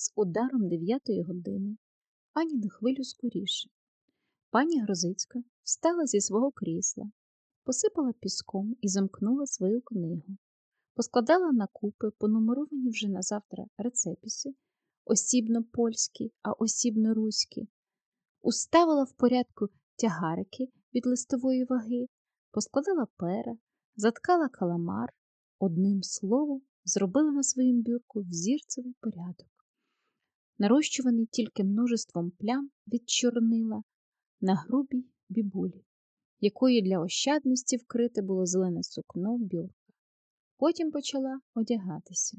з ударом дев'ятої години, ані на хвилю скоріше. Пані Грозицька встала зі свого крісла, посипала піском і замкнула свою книгу, поскладала на купи понумеровані вже на завтра рецепіси, осібно польські, а осібно руські, уставила в порядку тягарики від листової ваги, поскладала пера, заткала каламар, одним словом, зробила на своїм бюрку взірцевий порядок, нарощуваний тільки множеством плям від чорнила на грубій бібулі, якої для ощадності вкрите було зелене сукно бюрка. Потім почала одягатися.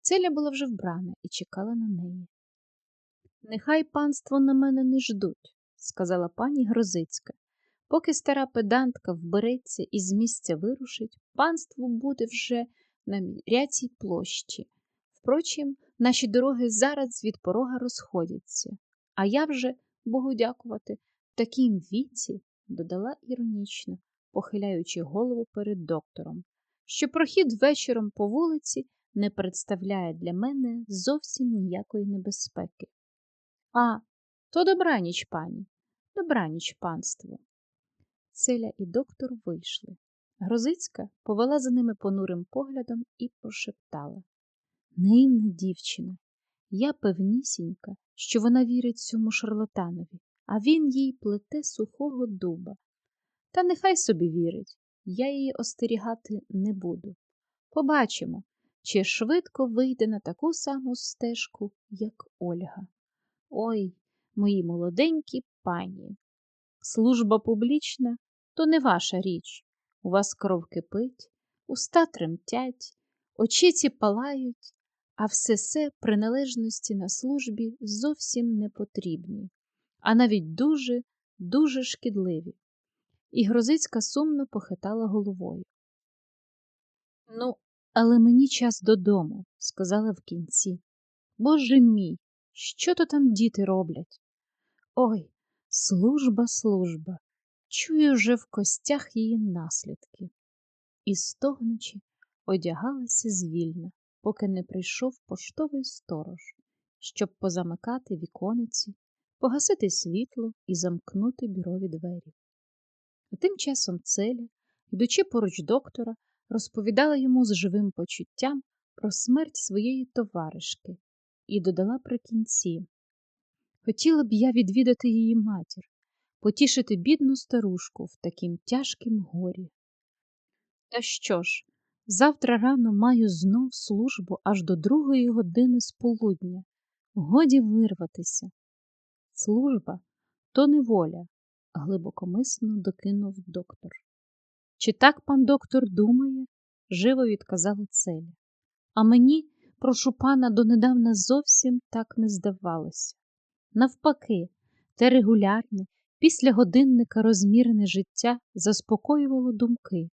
Целя була вже вбрана і чекала на неї. Нехай панство на мене не ждуть, сказала пані Грозицька. Поки стара педантка вбереться і з місця вирушить, панство буде вже на міряцій площі. Впрочем, наші дороги зараз від порога розходяться, а я вже, Богу дякувати, в такім віці, додала іронічно, похиляючи голову перед доктором, що прохід вечором по вулиці не представляє для мене зовсім ніякої небезпеки. А, то добраніч, пані, добраніч, панство. Целя і доктор вийшли. Грозицька повела за ними понурим поглядом і прошептала Наївна дівчина, я певнісінька, що вона вірить цьому шарлатанові, а він їй плете сухого дуба. Та нехай собі вірить, я її остерігати не буду. Побачимо, чи швидко вийде на таку саму стежку, як Ольга. Ой, мої молоденькі пані. Служба публічна то не ваша річ. У вас кров кипить, уста тремтять, очіці палають, а все се приналежності на службі зовсім не потрібні, а навіть дуже, дуже шкідливі. І Грозицька сумно похитала головою. Ну, але мені час додому, сказала в кінці. Боже мій, що то там діти роблять? Ой, служба, служба, чую вже в костях її наслідки. І стогнучи, одягалася звільно, поки не прийшов поштовий сторож, щоб позамикати вікониці, погасити світло і замкнути бюрові двері. А тим часом Целя, йдучи поруч доктора, розповідала йому з живим почуттям про смерть своєї товаришки і додала при кінці Хотіла б я відвідати її матір, потішити бідну старушку в таким тяжким горі. Та що ж, завтра рано маю знов службу аж до другої години з полудня. Годі вирватися. Служба то неволя, глибокомисно докинув доктор. Чи так пан доктор думає? живо відказала Целя. А мені, прошу пана, донедавна зовсім так не здавалося. Навпаки, те регулярне, після годинника розмірене життя заспокоювало думки,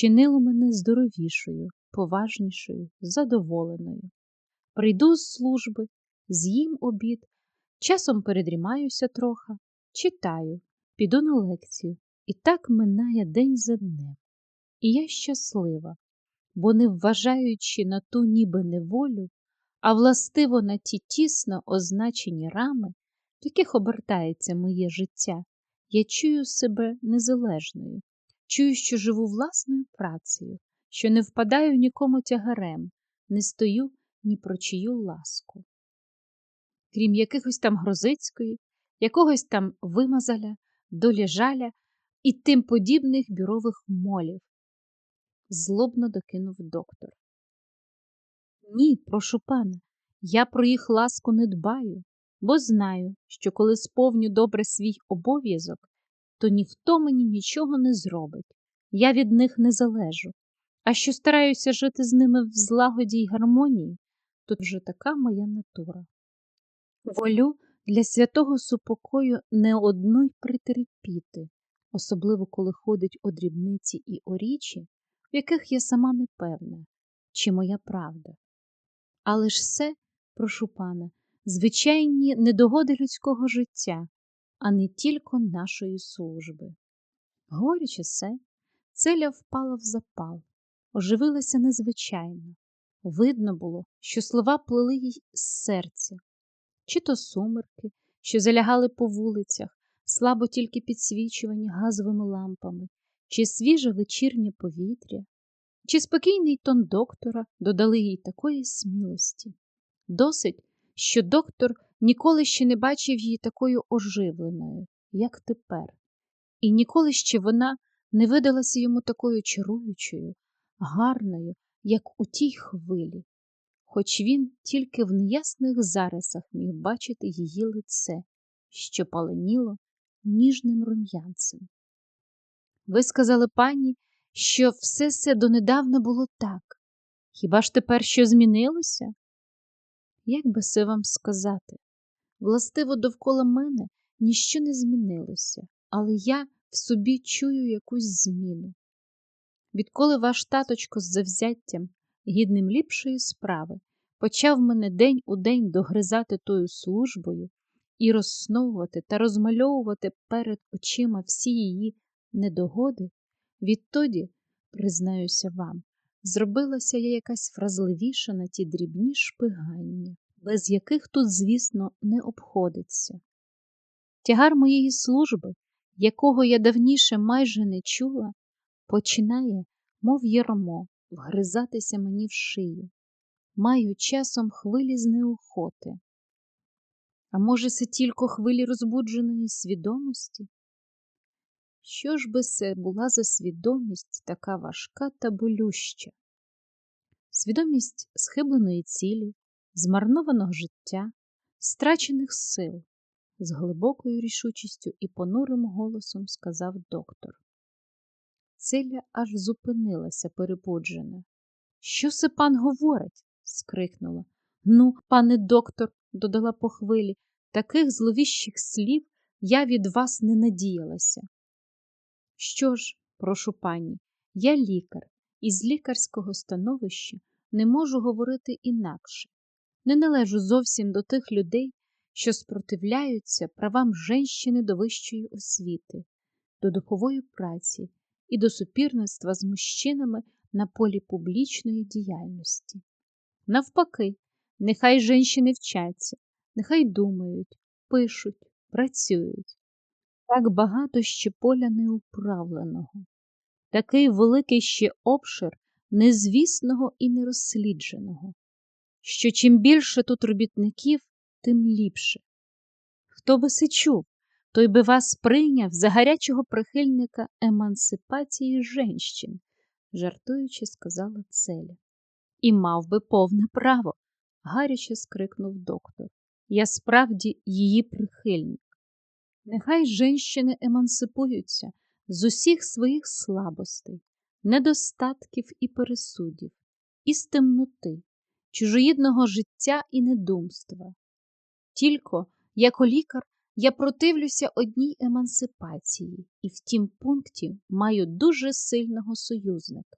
чинило мене здоровішою, поважнішою, задоволеною. Прийду з служби, з'їм обід, часом передрімаюся трохи, читаю, піду на лекцію, і так минає день за днем. І я щаслива, бо, не вважаючи на ту ніби неволю, а властиво на ті тісно означені рами, в яких обертається моє життя, я чую себе незалежною, чую, що живу власною працею, що не впадаю нікому тягарем, не стою ні про чию ласку. Крім якихось там Грозицької, якогось там вимазаля, долі жаля і тим подібних бюрових молів, злобно докинув доктор. Ні, прошу пана, я про їх ласку не дбаю, бо знаю, що коли сповню добре свій обов'язок, то ніхто мені нічого не зробить, я від них не залежу. А що стараюся жити з ними в злагоді й гармонії, то вже така моя натура. Волю для святого супокою не одно й притерпіти, особливо коли ходить о дрібниці і о річі, в яких я сама не певна, чи моя правда. Але ж все, прошу пана, звичайні недогоди людського життя, а не тільки нашої служби. Говорячи все, целя впала в запал, оживилася незвичайно, Видно було, що слова плели їй з серця, чи то сумерки, що залягали по вулицях, слабо тільки підсвічувані газовими лампами, чи свіже вечірнє повітря, чи спокійний тон доктора додали їй такої смілості. Досить, що доктор ніколи ще не бачив її такою оживленою, як тепер, і ніколи ще вона не видалася йому такою чаруючою, гарною, як у тій хвилі, хоч він тільки в неясних зарисах міг бачити її лице, що паленіло ніжним рум'янцем. Ви сказали пані, що все це донедавна було так. Хіба ж тепер що змінилося? Як би це вам сказати? Властиво, довкола мене ніщо не змінилося, але я в собі чую якусь зміну. Відколи ваш таточко з завзяттям, гідним ліпшої справи, почав мене день у день догризати тою службою і розсновувати та розмальовувати перед очима всі її недогоди, відтоді, признаюся вам, зробилася я якась вразливіша на ті дрібні шпигання, без яких тут, звісно, не обходиться. Тягар моєї служби, якого я давніше майже не чула, починає, мов ярмо, вгризатися мені в шию. Маю часом хвилі з неохоти. А може, це тільки хвилі розбудженої свідомості? Що ж би це була за свідомість така важка та болюща? Свідомість схибленої цілі, змарнованого життя, страчених сил, з глибокою рішучістю і понурим голосом сказав доктор. Циля аж зупинилася перепуджена. Що це пан говорить? скрикнула. Ну, пане доктор, додала по хвилі, таких зловіщих слів я від вас не надіялася. Що ж, прошу пані, я лікар, і з лікарського становища не можу говорити інакше. Не належу зовсім до тих людей, що спротивляються правам женщини до вищої освіти, до духової праці і до супірництва з мужчинами на полі публічної діяльності. Навпаки, нехай жінки вчаться, нехай думають, пишуть, працюють. Так багато ще поля неуправленого, такий великий ще обшир незвісного і нерозслідженого, що чим більше тут робітників, тим ліпше. Хто би се чув, той би вас прийняв за гарячого прихильника емансипації женщин, жартуючи, сказала Целя. І мав би повне право, гаряче скрикнув доктор. Я справді її прихильник. Нехай женщини емансипуються з усіх своїх слабостей, недостатків і пересудів, із темноти, чужоїдного життя і недумства. Тільки, як лікар, я противлюся одній емансипації і в тім пункті маю дуже сильного союзника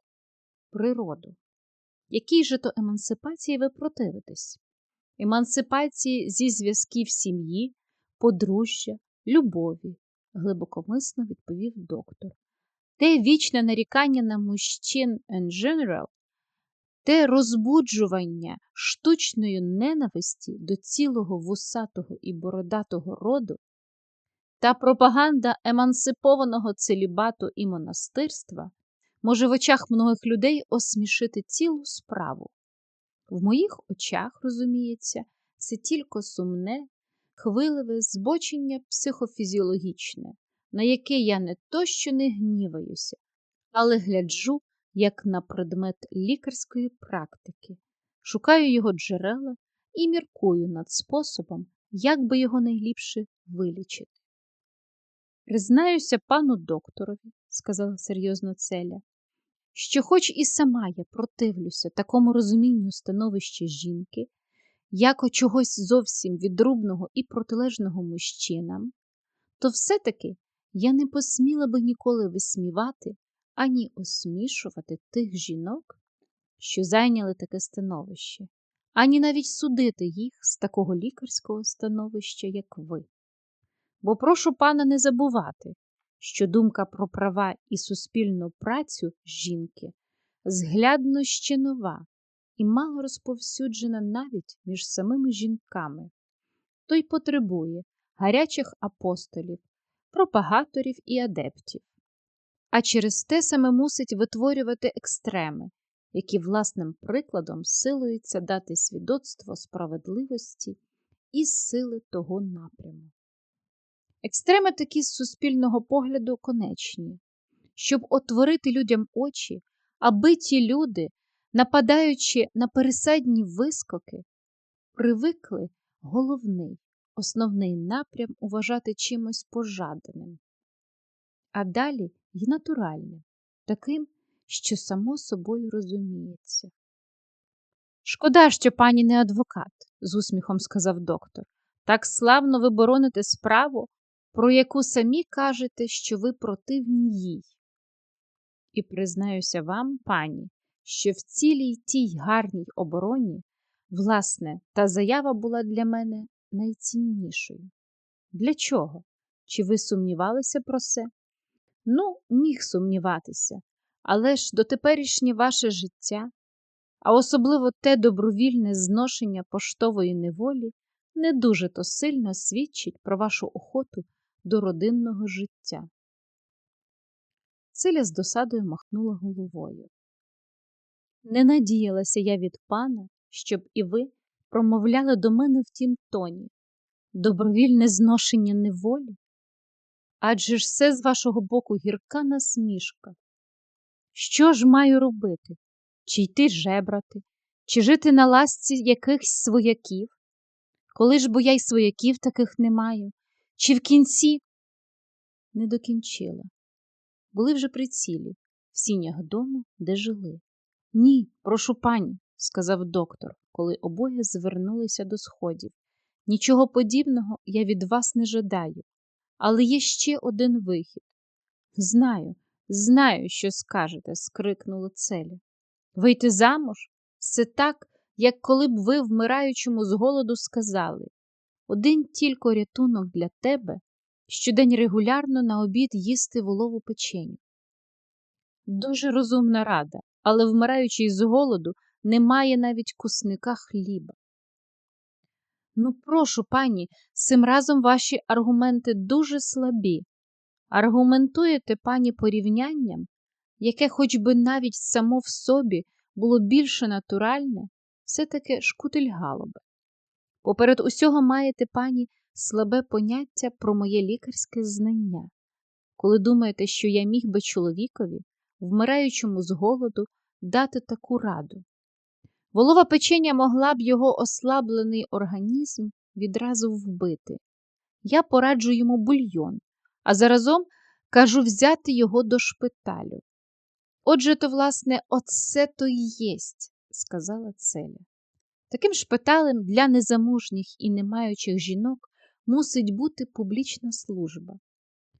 природу. Якій же то емансипації ви противитесь? Емансипації зі зв'язків сім'ї, подружжя, любові, глибокомисно відповів доктор. Те вічне нарікання на мужчин in general, те розбуджування штучної ненависті до цілого вусатого і бородатого роду, та пропаганда емансипованого целібату і монастирства може в очах многих людей осмішити цілу справу. В моїх очах, розуміється, це тільки сумне, хвиливе збочення психофізіологічне, на яке я не то що не гніваюся, але гляджу як на предмет лікарської практики, шукаю його джерела і міркую над способом, як би його найліпше вилічити. Признаюся пану докторові, сказала серйозно Целя, що, хоч і сама я противлюся такому розумінню становища жінки, яко чогось зовсім відрубного і протилежного мужчинам, то все-таки я не посміла би ніколи висмівати ані осмішувати тих жінок, що зайняли таке становище, ані навіть судити їх з такого лікарського становища, як ви. Бо прошу пана не забувати, що думка про права і суспільну працю жінки зглядно ще нова і мало розповсюджена навіть між самими жінками. Той потребує гарячих апостолів, пропагаторів і адептів, а через те саме мусить витворювати екстреми, які власним прикладом силуються дати свідоцтво справедливості і сили того напряму. Екстреми такі з суспільного погляду конечні, щоб отворити людям очі, аби ті люди, нападаючи на пересадні вискоки, привикли головний, основний напрям уважати чимось пожаданим, а далі й натуральним, таким, що само собою розуміється. Шкода, що пані не адвокат, з усміхом сказав доктор. Так славно ви бороните справу, про яку самі кажете, що ви противні їй. І признаюся вам, пані, що в цілій тій гарній обороні, власне, та заява була для мене найціннішою. Для чого? Чи ви сумнівалися про це? Ну, міг сумніватися, але ж дотеперішнє ваше життя, а особливо те добровільне зношення поштової неволі, не дуже то сильно свідчить про вашу охоту до родинного життя. Циля з досадою махнула головою. Не надіялася я від пана, щоб і ви промовляли до мене в тім тоні добровільне зношення неволі? Адже ж все з вашого боку гірка насмішка. Що ж маю робити? Чи йти жебрати, чи жити на ласці якихось свояків? Коли ж бо я й свояків таких не маю, чи в кінці не докінчила. Були вже при цілі, в сінях дому, де жили. Ні, прошу пані, сказав доктор, коли обоє звернулися до сходів. Нічого подібного я від вас не жадаю, але є ще один вихід. Знаю, знаю, що скажете, скрикнула Целя. Вийти замуж? Це так, як коли б ви, вмираючому з голоду, сказали один тільки рятунок для тебе щодень регулярно на обід їсти волову печеню. Дуже розумна рада, але вмираючий з голоду немає навіть кусника хліба. Ну, прошу, пані, цим разом ваші аргументи дуже слабі. Аргументуєте, пані, порівнянням, яке, хоч би навіть само в собі було більше натуральне, все таки шкутильгало би. Поперед усього маєте, пані, слабе поняття про моє лікарське знання, коли думаєте, що я міг би чоловікові, вмираючому з голоду, дати таку раду. Волова печення могла б його ослаблений організм відразу вбити. Я пораджу йому бульйон, а заразом кажу взяти його до шпиталю. Отже, то, власне, оце то й єсть, сказала Целя. Таким шпиталем для незамужніх і не маючих жінок мусить бути публічна служба,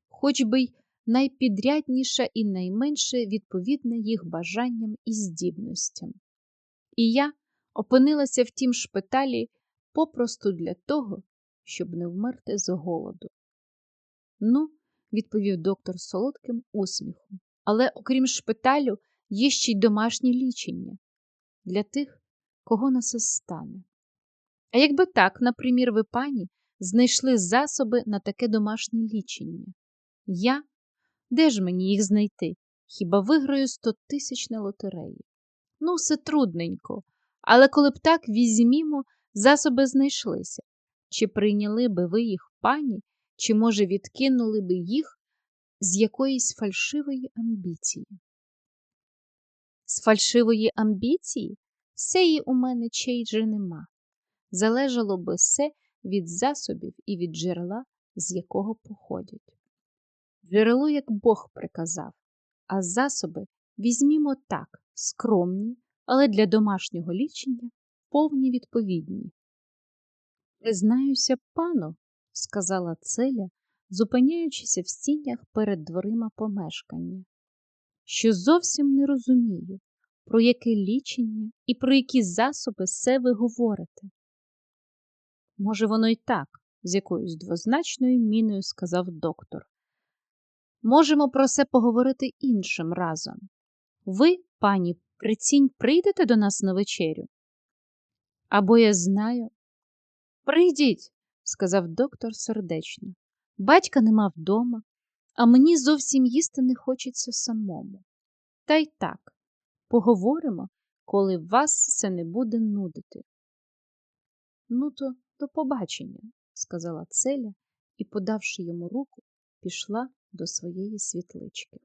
хоч би й найпідрядніша і найменше відповідна їх бажанням і здібностям. І я опинилася в тім шпиталі попросту для того, щоб не вмерти з голоду. Ну, відповів доктор солодким усміхом, але окрім шпиталю, є ще й домашнє лічення для тих, кого на це стане. А якби так, напримір, ви пані знайшли засоби на таке домашнє лічення. Я? Де ж мені їх знайти? Хіба виграю стотисячне лотереї? Ну, все трудненько, але коли б так візьмімо, засоби знайшлися. Чи прийняли би ви їх пані, чи, може, відкинули би їх з якоїсь фальшивої амбіції? З фальшивої амбіції? Сеї у мене чей же нема. Залежало би все від засобів і від джерела, з якого походять. Джерело, як Бог приказав, а засоби візьмімо так, скромні, але для домашнього лічення повні відповідні. Признаюся, пану, сказала Целя, зупиняючися в стінях перед дверима помешкання, що зовсім не розумію, про яке лічення і про які засоби все ви говорите. Може, воно й так, з якоюсь двозначною міною сказав доктор. Можемо про це поговорити іншим разом. Ви, пані, Прицінь, прийдете до нас на вечерю? Або я знаю. Прийдіть, сказав доктор сердечно. Батька нема вдома, а мені зовсім їсти не хочеться самому. Та й так, поговоримо, коли вас це не буде нудити. Ну, то до побачення, сказала Целя і, подавши йому руку, пішла до своєї світлички.